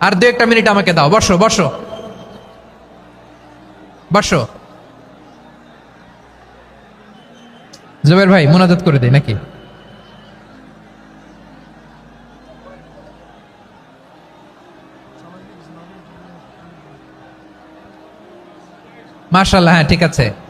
আর দু একটা মিনিট আমাকে দাও। বসো বসো। বসো। জুবের ভাই, মোনাজাত করে দেয় নাকি? মার্শাল্লাহ হ্যাঁ ঠিক আছে।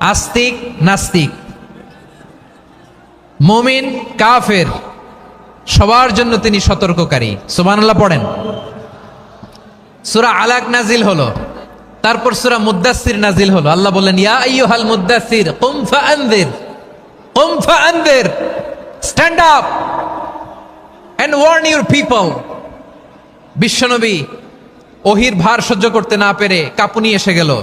আস্তিক, নাস্তিক। মুমিন, কাফের, সবার জন্য তিনি সতর্ককারী। সুবহানাল্লাহ, পড়েন। সুরা আলাক নাজিল হলো। তারপর সুরা মুদ্দাসির নাজিল হলো। আল্লাহ বললেন, ইয়া ফাআনযির stand up and warn your people. বিশ্বনবী ওহির ভার সহ্য করতে না পেরে কাপুনি এসে গেল।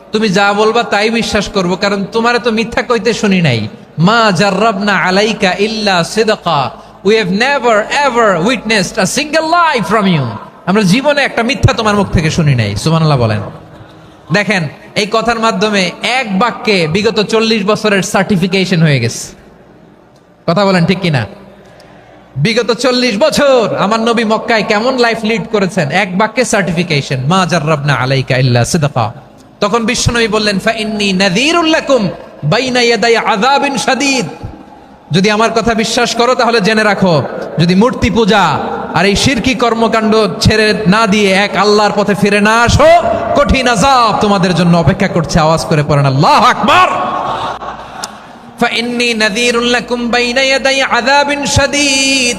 তুমি যা বলবা তাই বিশ্বাস করব, কারণ তোমার তো মিথ্যা কইতে শুনি নাই। মা জাররাবনা আলাইকা ইল্লা সিদকা। We have never ever witnessed a single life from you আমরা জীবনে একটা মিথ্যা তোমার মুখ থেকে শুনি নাই, সুবহানাল্লাহ বলেন। দেখেন, এই কথার মাধ্যমে এক বাক্যে বিগত চল্লিশ বছরের সার্টিফিকেশন হয়ে গেছে। কথা বলেন ঠিক কিনা? বিগত চল্লিশ বছর আমার নবী মক্কায় কেমন লাইফ লিড করেছেন? এক বাক্যে সার্টিফিকেশন মা জাররাবনা আলাইকা ইল্লা সিদকা। তখন বিশ্বনবী বললেন ফা ইন্নী নাযীরুল লাকুম বাইনা ইয়াদাই আযাবিন শাদীদ যদি আমার কথা বিশ্বাস করো তাহলে জেনে রাখো যদি মূর্তি পূজা আর এই শিরকি কর্মকাণ্ড ছেড়ে না দিয়ে এক আল্লাহর পথে ফিরে না আসো কঠিন আযাব তোমাদের জন্য অপেক্ষা করছে আওয়াজ করে পড়েন আল্লাহু আকবার فإني نذير لكم بين يدي عذاب شديد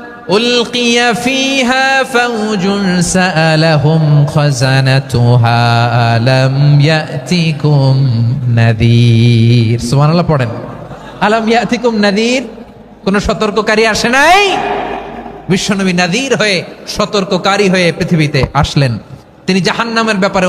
উলকিয়া ফিহা ফাউজুন সাআলাহুম খাজানাতুহা আলাম ইয়াতিকুম নাযীর সুবহানাল্লাহ পড়েন। আলাম ইয়াতিকুম নাযীর কোন সতর্ককারী আসে নাই? বিশ্বনবী নাদির হয়ে সতর্ককারী হয়ে পৃথিবীতে আসলেন। তিনি জাহান্নামের ব্যাপারে